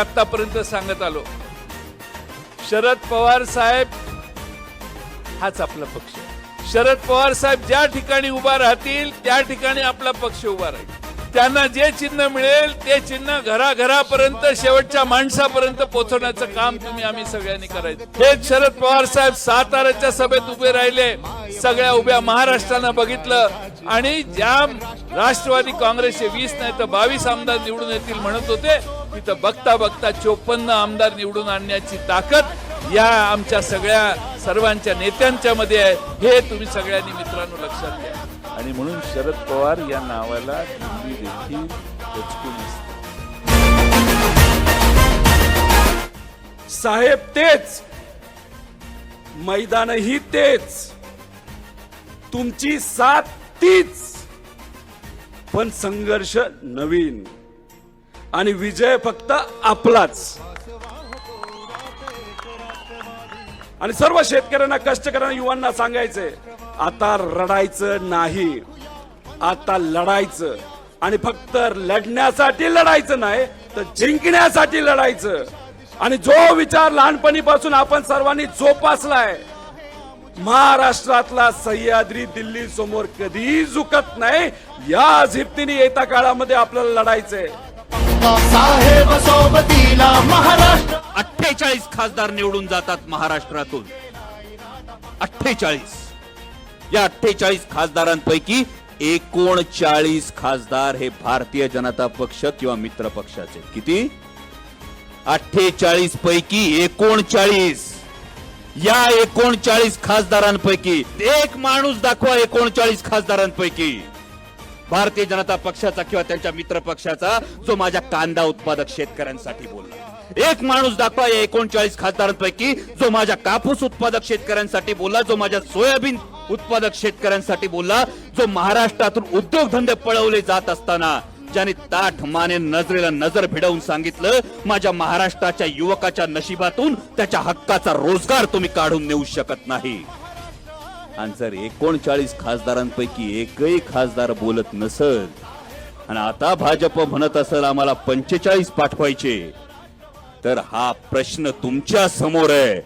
आतापर्यंत सांगत आलो. शरद पवार साहेब हाच आपला पक्ष. शरद पवार साहेब ज्या ठिकाणी उभा राहतील त्या ठिकाणी आपला पक्ष उभा राहील. त्यांना जे चिन्ह मिळेल ते चिन्ह घराघरापर्यंत शेवटच्या माणसापर्यंत पोहोचवण्याचं काम तुम्ही आम्ही सगळ्यांनी करायचं. हेच शरद पवार साहेब साताऱ्याच्या सभेत उभे राहिले सगळ्या उभ्या महाराष्ट्रानं बघितलं. आणि ज्या राष्ट्रवादी काँग्रेसचे वीस नाही तर बावीस आमदार निवडून येतील म्हणत होते तिथं बघता बघता चोपन्न आमदार निवडून आणण्याची ताकद या आमच्या सगळ्या सर्वांच्या नेत्यांच्या मध्ये आहे. हे तुम्ही सगळ्यांनी मित्रांनो लक्षात घ्या. आणि म्हणून शरद पवार या नावाला दिल्ली देखील दचकून असते. साहेब तेच. मैदानही तेच. तुमची साथ तीच. पण संघर्ष नवीन. आणि विजय फक्त आपलाच. आणि सर्व शेतकऱ्यांना कष्टकऱ्यांना युवांना सांगायचंय. आता रडायचं नाही. आता लढायचं. आणि फक्त लढण्यासाठी लढायचं नाही तर जिंकण्यासाठी लढायचं. आणि जो विचार लहानपणीपासून आपण सर्वांनी जोपासलाय महाराष्ट्रातला सह्याद्री दिल्ली समोर कधीही झुकत नाही या झिप्तीने येत्या काळामध्ये आपल्याला लढायचंय. साहेब सोबतीला महाराष्ट्र. अठ्ठेचाळीस खासदार निवडून जातात महाराष्ट्रातून. अठ्ठेचाळीस. या अठ्ठेचाळीस खासदारांपैकी एकोणचाळीस खासदार हे भारतीय जनता पक्ष किंवा मित्र पक्षाचे. किती? अठ्ठेचाळीस पैकी एकोणचाळीस. या एकोणचाळीस खासदारांपैकी एक माणूस दाखवा एकोणचाळीस खासदारांपैकी. भारतीय जनता पक्षाचा किंवा त्यांच्या मित्र पक्षाचा जो माझ्या कांदा उत्पादक शेतकऱ्यांसाठी बोलला. एक माणूस दाखवा या एकोणचाळीस खासदारांपैकी जो माझ्या कापूस उत्पादक शेतकऱ्यांसाठी बोलला जो माझ्या सोयाबीन उत्पादक शेतकऱ्यांसाठी बोलला जो महाराष्ट्रातून उद्योगधंदे पळवले जात असताना ज्याने ताठ माने नजरेला नजर भिडवून सांगितलं माझ्या महाराष्ट्राच्या युवकाच्या नशिबातून त्याच्या हक्काचा रोजगार तुम्ही काढून नेऊ शकत नाही. आणि जर एकोणचाळीस खासदारांपैकी एकही खासदार बोलत नसल आणि आता भाजप म्हणत असेल आम्हाला पंचेचाळीस पाठवायचे तर हा प्रश्न तुमच्यासमोर आहे.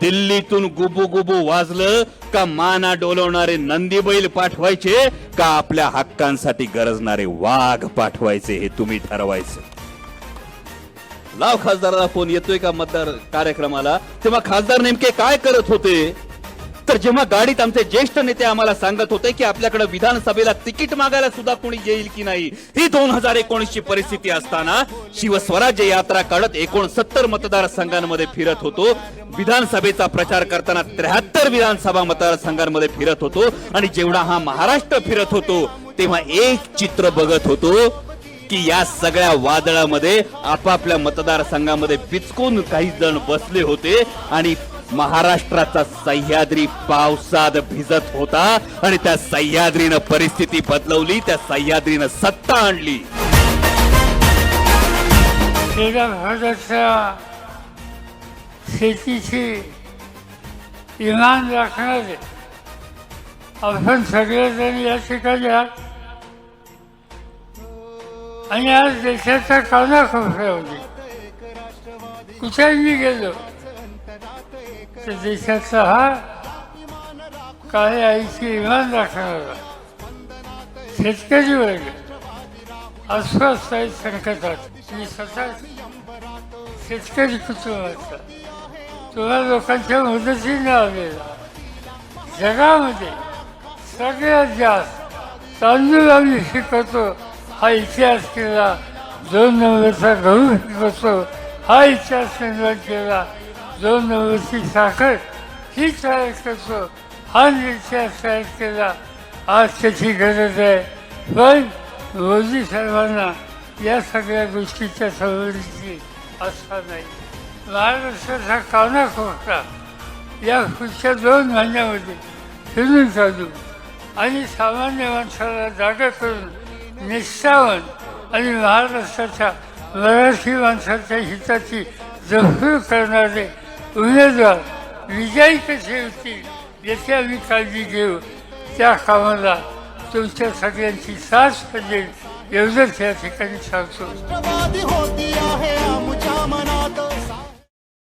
दिल्लीतून गुबू गुबू वाजलं का माना डोलवणारे नंदी बैल पाठवायचे का आपल्या हक्कांसाठी गरजणारे वाघ पाठवायचे हे तुम्ही ठरवायचं. लाव खासदाराला फोन येतोय का मतदार कार्यक्रमाला? तेव्हा खासदार नेमके काय करत होते? तर जेव्हा गाडीत आमचे ज्येष्ठ नेते आम्हाला सांगत होते की आपल्याकडे विधानसभेला तिकीट मागायला सुद्धा कोणी येईल की नाही ही दोन हजार एकोणीसची परिस्थिती असताना शिवस्वराज्य यात्रा काढत एकोणसत्तर मतदारसंघांमध्ये फिरत होतो. विधानसभेचा प्रचार करताना त्र्याहत्तर विधानसभा मतदारसंघांमध्ये फिरत होतो आणि जेवढा हा महाराष्ट्र फिरत होतो तेव्हा एक चित्र बघत होतो की या सगळ्या वादळामध्ये आपापल्या मतदारसंघामध्ये पिचकून काही जण बसले होते आणि महाराष्ट्राचा सह्याद्री पावसात भिजत होता आणि त्या सह्याद्रीनं परिस्थिती बदलवली त्या सह्याद्रीनं सत्ता आणली. भारताच्या शेतीची इमान राखणारे आपण सगळेजण या ठिकाणी आणि आज देशाच्या होती. कुठेही मी गेलो तर देशाचा हा काही आईची इमान दाखवला शेतकरी वर्ग अस्वस्थ आहेत संकटात. मी स्वतः शेतकरी कुटुंबाचा. तुला लोकांच्या मदतीने आलेला जगामध्ये सगळ्यात जास्त तांदूळ आम्ही शिकवतो हा इतिहास केला. दोन नंबरचा गहू शिकवतो हा इतिहास निर्माण केला. दोन नंबरची साखर. ही तयार करतो हा इतिहास तयार केला आज त्याची गरज आहे. पण मोदी साहेबांना या सगळ्या गोष्टीच्या सवयीची आस्था नाही. महाराष्ट्राचा काना कानाकोपरा या पुढच्या दोन महिन्यामध्ये फिरून चालू. आणि सामान्य माणसाला जागा करून निष्ठावन आणि महाराष्ट्राच्या मराठी माणसाच्या हिताची जपून करणारे उमेदवार विजयी कसे होतील याची आम्ही काळजी घेऊ त्या कामाला तुमच्या सगळ्यांची साथ पडेल एवढंच या ठिकाणी सांगतो